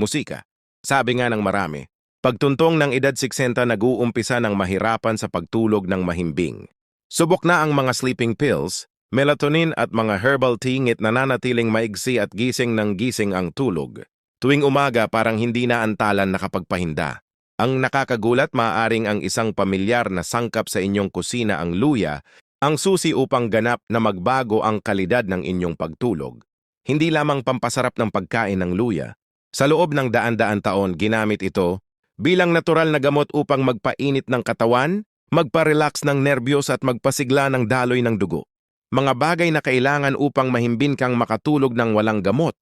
musika. Sabi nga ng marami, pagtuntong ng edad 60 nag-uumpisa ng mahirapan sa pagtulog ng mahimbing. Subok na ang mga sleeping pills, melatonin at mga herbal tea ngit nananatiling maigsi at gising ng gising ang tulog. Tuwing umaga parang hindi na antalan nakapagpahinda. Ang nakakagulat maaring ang isang pamilyar na sangkap sa inyong kusina ang luya, ang susi upang ganap na magbago ang kalidad ng inyong pagtulog. Hindi lamang pampasarap ng pagkain ng luya. Sa loob ng daan-daan taon, ginamit ito bilang natural na gamot upang magpainit ng katawan, magpa-relax ng nerbiyos at magpasigla ng daloy ng dugo. Mga bagay na kailangan upang mahimbin kang makatulog ng walang gamot.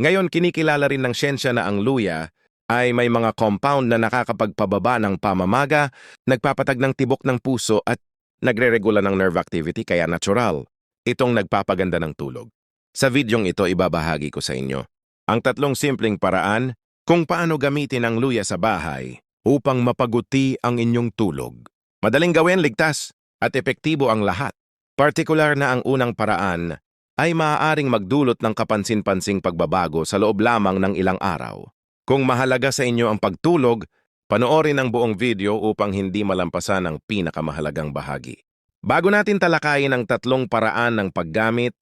Ngayon kinikilala rin ng siyensya na ang luya ay may mga compound na nakakapagpababa ng pamamaga, nagpapatag ng tibok ng puso at nagre-regula ng nerve activity kaya natural. Itong nagpapaganda ng tulog. Sa videong ito ibabahagi ko sa inyo ang tatlong simpleng paraan kung paano gamitin ang luya sa bahay upang mapaguti ang inyong tulog. Madaling gawin, ligtas at epektibo ang lahat. Partikular na ang unang paraan ay maaaring magdulot ng kapansin-pansing pagbabago sa loob lamang ng ilang araw. Kung mahalaga sa inyo ang pagtulog, panoorin ang buong video upang hindi malampasan ang pinakamahalagang bahagi. Bago natin talakayin ang tatlong paraan ng paggamit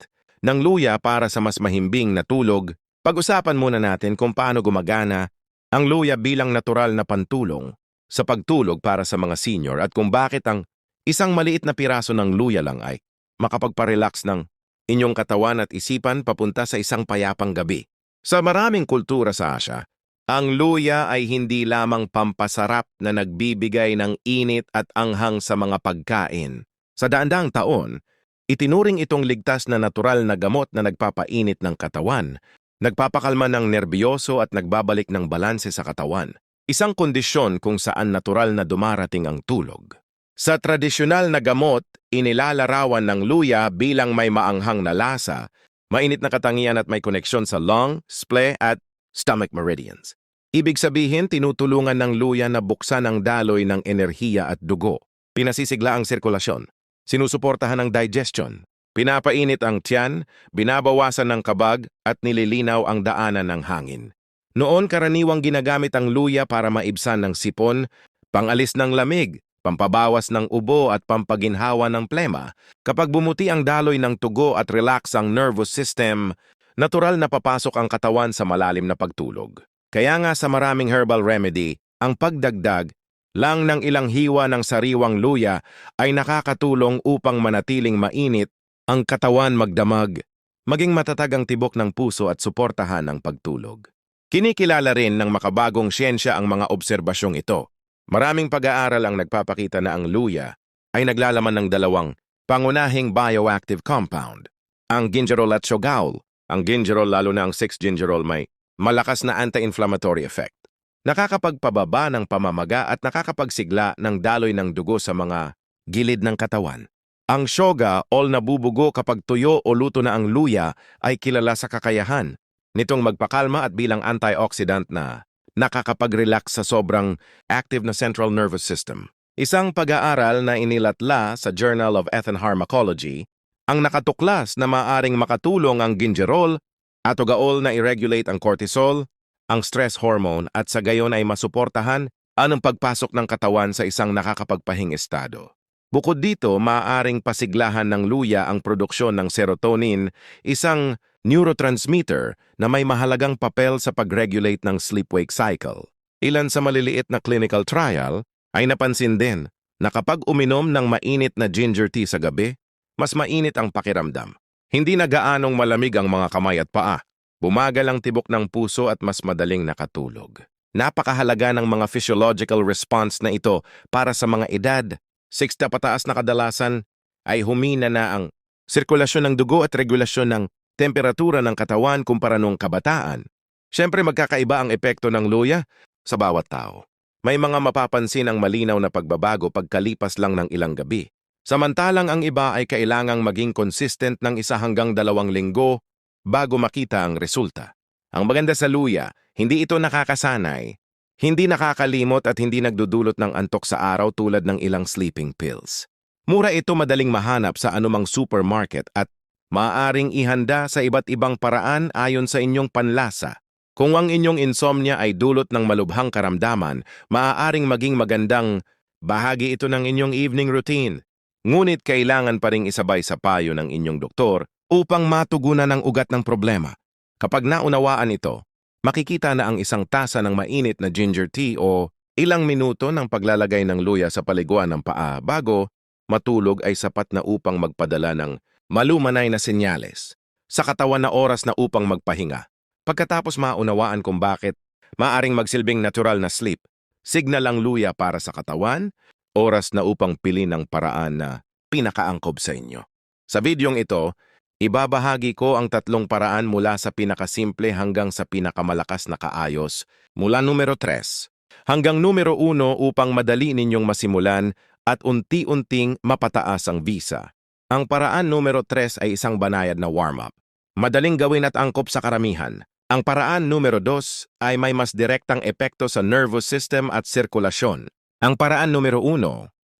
ng luya para sa mas mahimbing na tulog, pag-usapan muna natin kung paano gumagana ang luya bilang natural na pantulong sa pagtulog para sa mga senior at kung bakit ang isang maliit na piraso ng luya lang ay makapagparelax ng inyong katawan at isipan papunta sa isang payapang gabi. Sa maraming kultura sa Asya, ang luya ay hindi lamang pampasarap na nagbibigay ng init at anghang sa mga pagkain. Sa daandang taon, itinuring itong ligtas na natural na gamot na nagpapainit ng katawan, nagpapakalma ng nerbiyoso at nagbabalik ng balanse sa katawan. Isang kondisyon kung saan natural na dumarating ang tulog. Sa tradisyonal na gamot, inilalarawan ng luya bilang may maanghang na lasa, mainit na katangian at may koneksyon sa lung, sple at stomach meridians. Ibig sabihin, tinutulungan ng luya na buksan ang daloy ng enerhiya at dugo. Pinasisigla ang sirkulasyon. Sinusuportahan ang digestion. Pinapainit ang tiyan, binabawasan ng kabag at nililinaw ang daanan ng hangin. Noon karaniwang ginagamit ang luya para maibsan ng sipon, pangalis ng lamig, pampabawas ng ubo at pampaginhawa ng plema. Kapag bumuti ang daloy ng tugo at relax ang nervous system, natural na papasok ang katawan sa malalim na pagtulog. Kaya nga sa maraming herbal remedy, ang pagdagdag lang ng ilang hiwa ng sariwang luya ay nakakatulong upang manatiling mainit ang katawan magdamag, maging matatag ang tibok ng puso at suportahan ang pagtulog. Kinikilala rin ng makabagong siyensya ang mga obserbasyong ito. Maraming pag-aaral ang nagpapakita na ang luya ay naglalaman ng dalawang pangunahing bioactive compound. Ang gingerol at shogaol. Ang gingerol lalo na ang 6-gingerol may malakas na anti-inflammatory effect. Nakakapagpababa ng pamamaga at nakakapagsigla ng daloy ng dugo sa mga gilid ng katawan. Ang shoga o nabubugo kapag tuyo o luto na ang luya ay kilala sa kakayahan nitong magpakalma at bilang antioxidant na nakakapag-relax sa sobrang active na central nervous system. Isang pag-aaral na inilatla sa Journal of Ethnopharmacology ang nakatuklas na maaring makatulong ang gingerol at ugaol na i-regulate ang cortisol, ang stress hormone at sa gayon ay masuportahan anong pagpasok ng katawan sa isang nakakapagpahing estado. Bukod dito, maaaring pasiglahan ng luya ang produksyon ng serotonin, isang neurotransmitter na may mahalagang papel sa pag-regulate ng sleep-wake cycle. Ilan sa maliliit na clinical trial ay napansin din na kapag uminom ng mainit na ginger tea sa gabi, mas mainit ang pakiramdam. Hindi na gaanong malamig ang mga kamay at paa. Bumagal ang tibok ng puso at mas madaling nakatulog. Napakahalaga ng mga physiological response na ito para sa mga edad 60 pataas na kadalasan ay humina na ang sirkulasyon ng dugo at regulasyon ng temperatura ng katawan kumpara noong kabataan. Siyempre magkakaiba ang epekto ng luya sa bawat tao. May mga mapapansin ang malinaw na pagbabago pagkalipas lang ng ilang gabi. Samantalang ang iba ay kailangang maging consistent ng isa hanggang dalawang linggo bago makita ang resulta. Ang maganda sa luya, hindi ito nakakasanay hindi nakakalimot at hindi nagdudulot ng antok sa araw tulad ng ilang sleeping pills. Mura ito madaling mahanap sa anumang supermarket at maaaring ihanda sa iba't ibang paraan ayon sa inyong panlasa. Kung ang inyong insomnia ay dulot ng malubhang karamdaman, maaaring maging magandang bahagi ito ng inyong evening routine. Ngunit kailangan pa ring isabay sa payo ng inyong doktor upang matugunan ang ugat ng problema. Kapag naunawaan ito, makikita na ang isang tasa ng mainit na ginger tea o ilang minuto ng paglalagay ng luya sa paliguan ng paa bago matulog ay sapat na upang magpadala ng malumanay na senyales sa katawan na oras na upang magpahinga. Pagkatapos maunawaan kung bakit maaring magsilbing natural na sleep, signal ang luya para sa katawan, oras na upang pili ng paraan na pinakaangkob sa inyo. Sa videong ito, ibabahagi ko ang tatlong paraan mula sa pinakasimple hanggang sa pinakamalakas na kaayos, mula numero 3 hanggang numero 1 upang madali ninyong masimulan at unti-unting mapataas ang visa. Ang paraan numero 3 ay isang banayad na warm-up. Madaling gawin at angkop sa karamihan. Ang paraan numero 2 ay may mas direktang epekto sa nervous system at sirkulasyon. Ang paraan numero 1,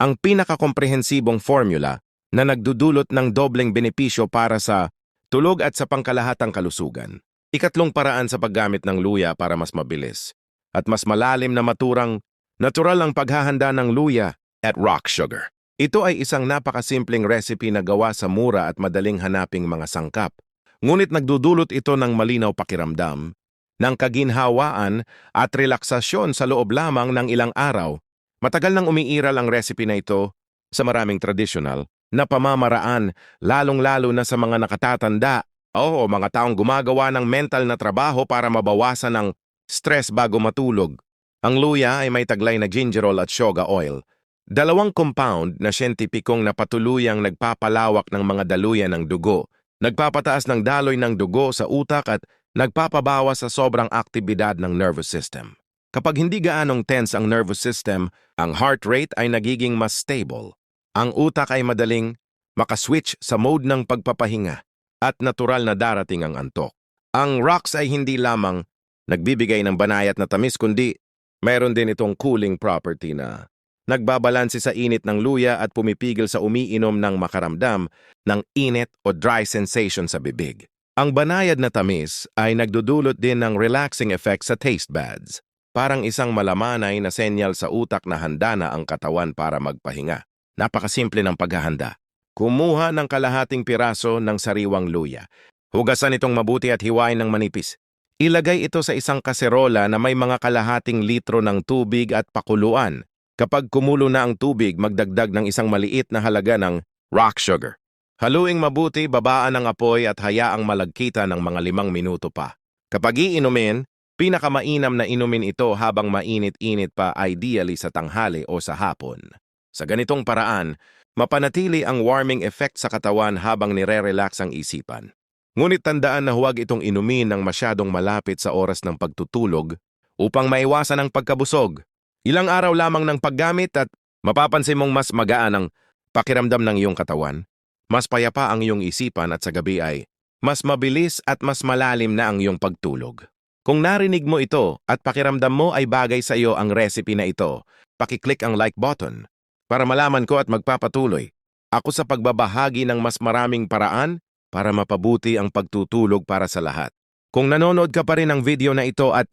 ang pinakakomprehensibong formula na nagdudulot ng dobleng benepisyo para sa tulog at sa pangkalahatang kalusugan. Ikatlong paraan sa paggamit ng luya para mas mabilis at mas malalim na maturang natural ang paghahanda ng luya at rock sugar. Ito ay isang napakasimpleng recipe na gawa sa mura at madaling hanaping mga sangkap. Ngunit nagdudulot ito ng malinaw pakiramdam, ng kaginhawaan at relaksasyon sa loob lamang ng ilang araw. Matagal nang umiiral ang recipe na ito sa maraming traditional na pamamaraan, lalong-lalo na sa mga nakatatanda o mga taong gumagawa ng mental na trabaho para mabawasan ang stress bago matulog. Ang luya ay may taglay na gingerol at shoga oil. Dalawang compound na siyentipikong napatuluyang nagpapalawak ng mga daluyan ng dugo, nagpapataas ng daloy ng dugo sa utak at nagpapabawas sa sobrang aktibidad ng nervous system. Kapag hindi gaanong tense ang nervous system, ang heart rate ay nagiging mas stable. Ang utak ay madaling makaswitch sa mode ng pagpapahinga at natural na darating ang antok. Ang rocks ay hindi lamang nagbibigay ng banayat na tamis kundi mayroon din itong cooling property na nagbabalanse sa init ng luya at pumipigil sa umiinom ng makaramdam ng init o dry sensation sa bibig. Ang banayad na tamis ay nagdudulot din ng relaxing effect sa taste buds, parang isang malamanay na senyal sa utak na handa na ang katawan para magpahinga. Napakasimple ng paghahanda. Kumuha ng kalahating piraso ng sariwang luya. Hugasan itong mabuti at hiwain ng manipis. Ilagay ito sa isang kaserola na may mga kalahating litro ng tubig at pakuluan. Kapag kumulo na ang tubig, magdagdag ng isang maliit na halaga ng rock sugar. Haluing mabuti, babaan ang apoy at hayaang malagkita ng mga limang minuto pa. Kapag iinumin, pinakamainam na inumin ito habang mainit-init pa ideally sa tanghali o sa hapon. Sa ganitong paraan, mapanatili ang warming effect sa katawan habang nire-relax ang isipan. Ngunit tandaan na huwag itong inumin ng masyadong malapit sa oras ng pagtutulog upang maiwasan ang pagkabusog. Ilang araw lamang ng paggamit at mapapansin mong mas magaan ang pakiramdam ng iyong katawan. Mas payapa ang iyong isipan at sa gabi ay mas mabilis at mas malalim na ang iyong pagtulog. Kung narinig mo ito at pakiramdam mo ay bagay sa iyo ang recipe na ito, pakiclick ang like button para malaman ko at magpapatuloy ako sa pagbabahagi ng mas maraming paraan para mapabuti ang pagtutulog para sa lahat. Kung nanonood ka pa rin ng video na ito at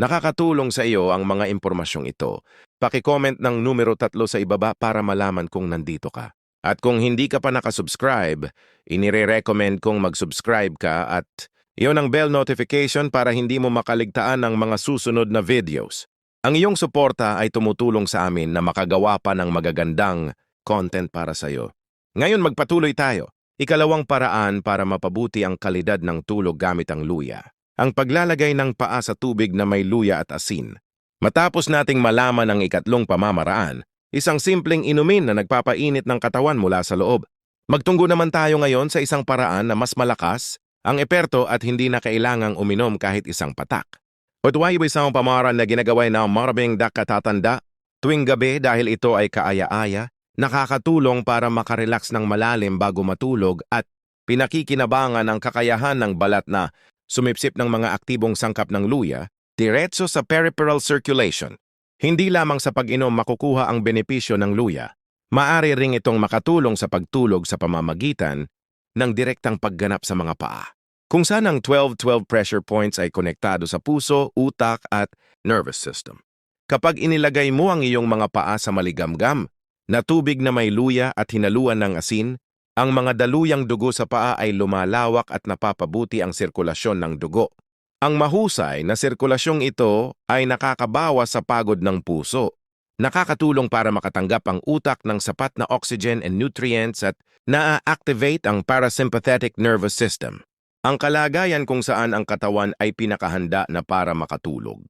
nakakatulong sa iyo ang mga impormasyong ito, pakicomment ng numero tatlo sa ibaba para malaman kung nandito ka. At kung hindi ka pa nakasubscribe, inire-recommend kong mag-subscribe ka at iyon ang bell notification para hindi mo makaligtaan ang mga susunod na videos. Ang iyong suporta ay tumutulong sa amin na makagawa pa ng magagandang content para sa iyo. Ngayon magpatuloy tayo. Ikalawang paraan para mapabuti ang kalidad ng tulog gamit ang luya. Ang paglalagay ng paa sa tubig na may luya at asin. Matapos nating malaman ang ikatlong pamamaraan, isang simpleng inumin na nagpapainit ng katawan mula sa loob. Magtunggo naman tayo ngayon sa isang paraan na mas malakas, ang eperto at hindi na kailangang uminom kahit isang patak. Utway isang pamaran na ginagaway ng maraming dakatatanda tuwing gabi dahil ito ay kaaya-aya, nakakatulong para makarelax ng malalim bago matulog at pinakikinabangan ang kakayahan ng balat na sumipsip ng mga aktibong sangkap ng luya, diretso sa peripheral circulation. Hindi lamang sa pag-inom makukuha ang benepisyo ng luya, maari ring itong makatulong sa pagtulog sa pamamagitan ng direktang pagganap sa mga paa. Kung saan ang 12-12 pressure points ay konektado sa puso, utak at nervous system. Kapag inilagay mo ang iyong mga paa sa maligamgam na tubig na may luya at hinaluan ng asin, ang mga daluyang dugo sa paa ay lumalawak at napapabuti ang sirkulasyon ng dugo. Ang mahusay na sirkulasyong ito ay nakakabawas sa pagod ng puso. Nakakatulong para makatanggap ang utak ng sapat na oxygen and nutrients at na-activate ang parasympathetic nervous system. Ang kalagayan kung saan ang katawan ay pinakahanda na para makatulog.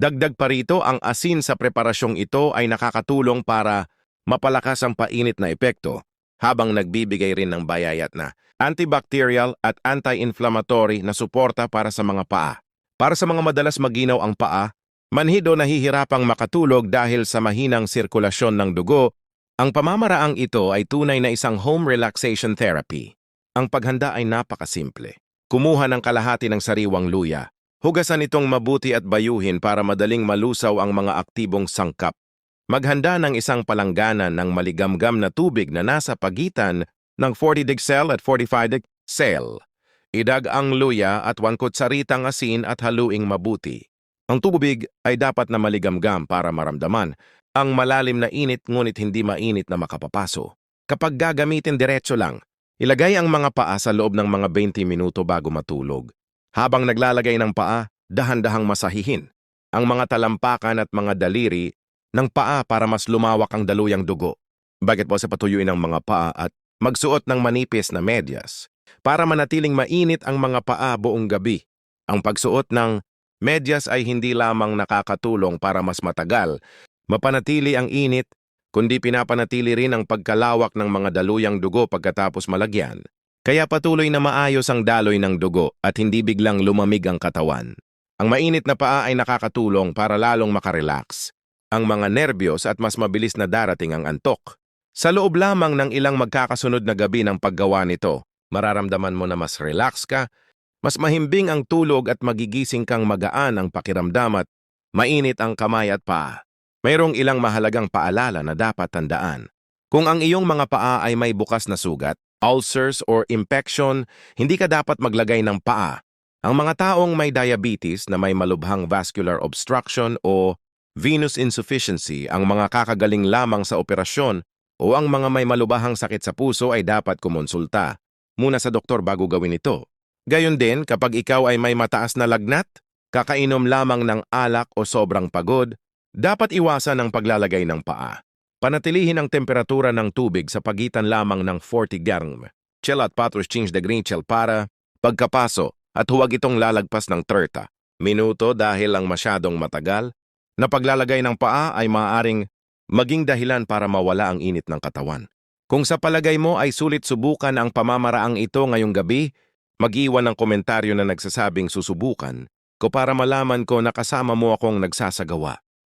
Dagdag pa rito, ang asin sa preparasyong ito ay nakakatulong para mapalakas ang painit na epekto habang nagbibigay rin ng bayayat na antibacterial at anti-inflammatory na suporta para sa mga paa. Para sa mga madalas maginaw ang paa, manhido nahihirapang makatulog dahil sa mahinang sirkulasyon ng dugo, ang pamamaraang ito ay tunay na isang home relaxation therapy. Ang paghanda ay napakasimple. Kumuha ng kalahati ng sariwang luya. Hugasan itong mabuti at bayuhin para madaling malusaw ang mga aktibong sangkap. Maghanda ng isang palangganan ng maligamgam na tubig na nasa pagitan ng 40 degsel at 45 degsel. Idag ang luya at one kutsaritang asin at haluing mabuti. Ang tubig ay dapat na maligamgam para maramdaman ang malalim na init ngunit hindi mainit na makapapaso. Kapag gagamitin diretso lang, ilagay ang mga paa sa loob ng mga 20 minuto bago matulog. Habang naglalagay ng paa, dahan-dahang masahihin ang mga talampakan at mga daliri ng paa para mas lumawak ang daluyang dugo. Bakit po sa patuyuin ang mga paa at magsuot ng manipis na medyas para manatiling mainit ang mga paa buong gabi. Ang pagsuot ng medyas ay hindi lamang nakakatulong para mas matagal, mapanatili ang init, kundi pinapanatili rin ang pagkalawak ng mga daluyang dugo pagkatapos malagyan. Kaya patuloy na maayos ang daloy ng dugo at hindi biglang lumamig ang katawan. Ang mainit na paa ay nakakatulong para lalong makarelax ang mga nerbiyos at mas mabilis na darating ang antok. Sa loob lamang ng ilang magkakasunod na gabi ng paggawa nito, mararamdaman mo na mas relax ka, mas mahimbing ang tulog at magigising kang magaan ang pakiramdam at mainit ang kamay at paa. Mayroong ilang mahalagang paalala na dapat tandaan. Kung ang iyong mga paa ay may bukas na sugat, ulcers or infection, hindi ka dapat maglagay ng paa. Ang mga taong may diabetes na may malubhang vascular obstruction o venous insufficiency ang mga kakagaling lamang sa operasyon o ang mga may malubhang sakit sa puso ay dapat kumonsulta muna sa doktor bago gawin ito. Gayon din kapag ikaw ay may mataas na lagnat, kakainom lamang ng alak o sobrang pagod, dapat iwasan ang paglalagay ng paa. Panatilihin ang temperatura ng tubig sa pagitan lamang ng 40 garm. Chill at patros change the green chill para pagkapaso at huwag itong lalagpas ng 30 minuto dahil ang masyadong matagal na paglalagay ng paa ay maaaring maging dahilan para mawala ang init ng katawan. Kung sa palagay mo ay sulit subukan ang pamamaraang ito ngayong gabi, mag-iwan ng komentaryo na nagsasabing susubukan ko para malaman ko na kasama mo akong nagsasagawa.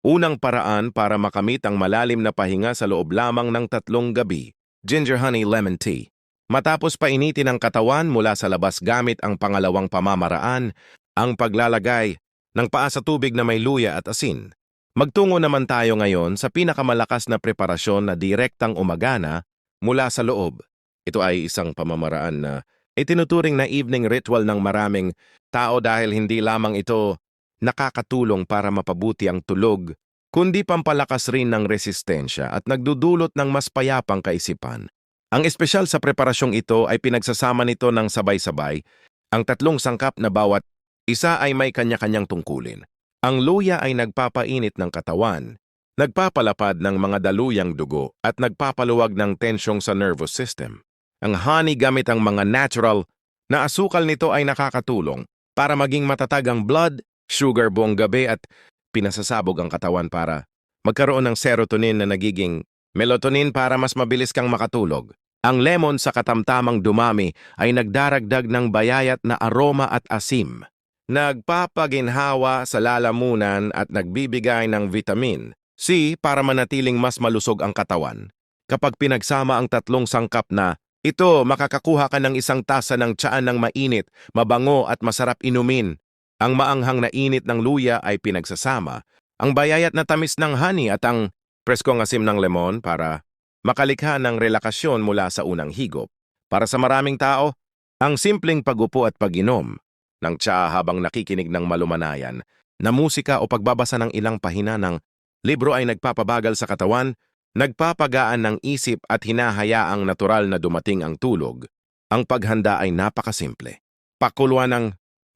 Unang paraan para makamit ang malalim na pahinga sa loob lamang ng tatlong gabi, ginger honey lemon tea. Matapos painitin ang katawan mula sa labas gamit ang pangalawang pamamaraan, ang paglalagay ng paa sa tubig na may luya at asin. Magtungo naman tayo ngayon sa pinakamalakas na preparasyon na direktang umagana mula sa loob. Ito ay isang pamamaraan na itinuturing na evening ritual ng maraming tao dahil hindi lamang ito nakakatulong para mapabuti ang tulog, kundi pampalakas rin ng resistensya at nagdudulot ng mas payapang kaisipan. Ang espesyal sa preparasyong ito ay pinagsasama nito ng sabay-sabay ang tatlong sangkap na bawat isa ay may kanya-kanyang tungkulin. Ang luya ay nagpapainit ng katawan, nagpapalapad ng mga daluyang dugo at nagpapaluwag ng tensyong sa nervous system. Ang honey gamit ang mga natural na asukal nito ay nakakatulong para maging matatag ang blood, sugar buong gabi at pinasasabog ang katawan para magkaroon ng serotonin na nagiging melatonin para mas mabilis kang makatulog. Ang lemon sa katamtamang dumami ay nagdaragdag ng bayayat na aroma at asim nagpapaginhawa sa lalamunan at nagbibigay ng vitamin C para manatiling mas malusog ang katawan. Kapag pinagsama ang tatlong sangkap na ito, makakakuha ka ng isang tasa ng tsaan ng mainit, mabango at masarap inumin. Ang maanghang na init ng luya ay pinagsasama, ang bayayat na tamis ng honey at ang preskong asim ng lemon para makalikha ng relakasyon mula sa unang higop. Para sa maraming tao, ang simpleng pagupo at paginom ng tsa habang nakikinig ng malumanayan na musika o pagbabasa ng ilang pahina ng libro ay nagpapabagal sa katawan, nagpapagaan ng isip at hinahayaang natural na dumating ang tulog. Ang paghanda ay napakasimple. Pakuluan ng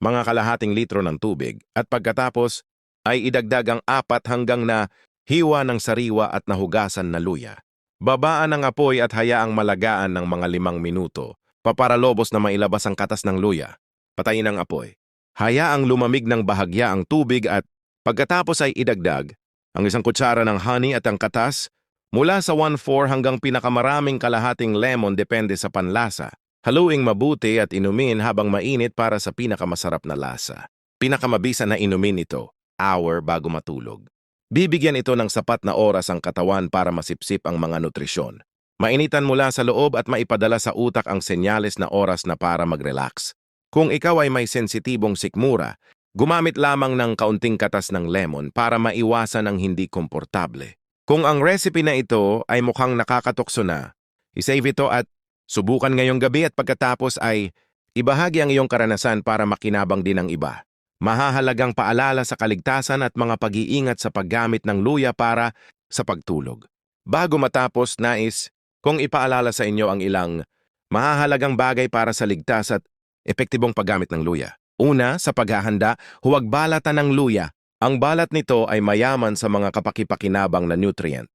mga kalahating litro ng tubig at pagkatapos ay idagdag ang apat hanggang na hiwa ng sariwa at nahugasan na luya. Babaan ang apoy at hayaang malagaan ng mga limang minuto. Paparalobos na mailabas ang katas ng luya. Patayin ang apoy. Hayaang lumamig ng bahagya ang tubig at pagkatapos ay idagdag ang isang kutsara ng honey at ang katas mula sa 1-4 hanggang pinakamaraming kalahating lemon depende sa panlasa. Haluing mabuti at inumin habang mainit para sa pinakamasarap na lasa. Pinakamabisa na inumin ito, hour bago matulog. Bibigyan ito ng sapat na oras ang katawan para masipsip ang mga nutrisyon. Mainitan mula sa loob at maipadala sa utak ang senyales na oras na para mag-relax. Kung ikaw ay may sensitibong sikmura, gumamit lamang ng kaunting katas ng lemon para maiwasan ang hindi komportable. Kung ang recipe na ito ay mukhang nakakatokso na, isave ito at subukan ngayong gabi at pagkatapos ay ibahagi ang iyong karanasan para makinabang din ng iba. Mahahalagang paalala sa kaligtasan at mga pag-iingat sa paggamit ng luya para sa pagtulog. Bago matapos, nais kung ipaalala sa inyo ang ilang mahahalagang bagay para sa ligtas at epektibong paggamit ng luya. Una, sa paghahanda, huwag balatan ng luya ang balat nito ay mayaman sa mga kapakipakinabang na nutrient.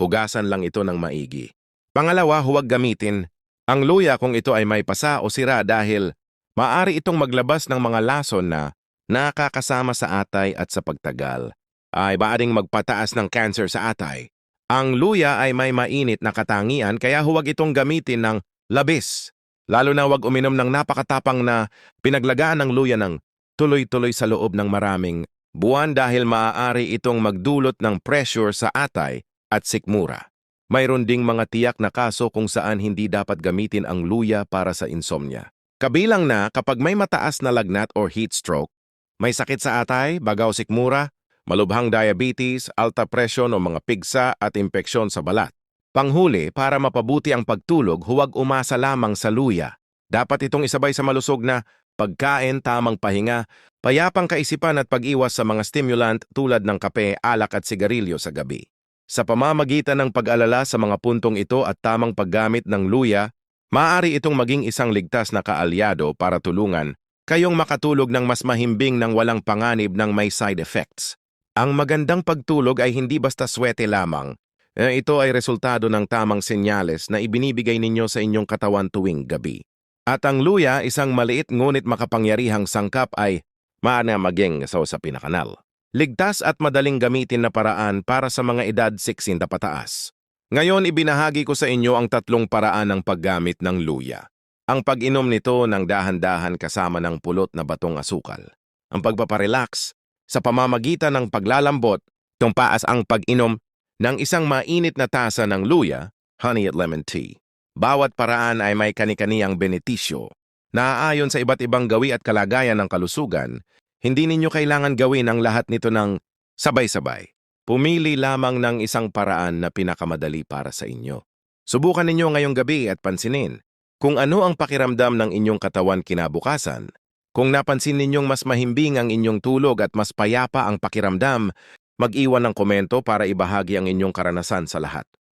Hugasan lang ito ng maigi. Pangalawa, huwag gamitin ang luya kung ito ay may pasa o sira dahil maari itong maglabas ng mga lason na nakakasama sa atay at sa pagtagal ay maaring magpataas ng cancer sa atay. Ang luya ay may mainit na katangian kaya huwag itong gamitin ng labis. Lalo na huwag uminom ng napakatapang na pinaglagaan ng luya ng tuloy-tuloy sa loob ng maraming buwan dahil maaari itong magdulot ng pressure sa atay at sikmura. Mayroon ding mga tiyak na kaso kung saan hindi dapat gamitin ang luya para sa insomnia. Kabilang na kapag may mataas na lagnat or heat stroke, may sakit sa atay, bagaw sikmura, malubhang diabetes, alta presyon o mga pigsa at impeksyon sa balat. Panghuli, para mapabuti ang pagtulog, huwag umasa lamang sa luya. Dapat itong isabay sa malusog na pagkain, tamang pahinga, payapang kaisipan at pag-iwas sa mga stimulant tulad ng kape, alak at sigarilyo sa gabi. Sa pamamagitan ng pag-alala sa mga puntong ito at tamang paggamit ng luya, maaari itong maging isang ligtas na kaalyado para tulungan kayong makatulog ng mas mahimbing ng walang panganib ng may side effects. Ang magandang pagtulog ay hindi basta swete lamang. Eh, Ito ay resultado ng tamang senyales na ibinibigay ninyo sa inyong katawan tuwing gabi. At ang luya, isang maliit ngunit makapangyarihang sangkap ay maana maging sa sa pinakanal. Ligtas at madaling gamitin na paraan para sa mga edad 60 pataas. Ngayon ibinahagi ko sa inyo ang tatlong paraan ng paggamit ng luya. Ang pag-inom nito ng dahan-dahan kasama ng pulot na batong asukal. Ang pagpaparelax sa pamamagitan ng paglalambot, tumpaas ang pag-inom ng isang mainit na tasa ng luya, honey at lemon tea. Bawat paraan ay may kani-kaniyang benetisyo. Naaayon sa iba't ibang gawi at kalagayan ng kalusugan, hindi ninyo kailangan gawin ang lahat nito ng sabay-sabay. Pumili lamang ng isang paraan na pinakamadali para sa inyo. Subukan ninyo ngayong gabi at pansinin kung ano ang pakiramdam ng inyong katawan kinabukasan. Kung napansin ninyong mas mahimbing ang inyong tulog at mas payapa ang pakiramdam, mag-iwan ng komento para ibahagi ang inyong karanasan sa lahat.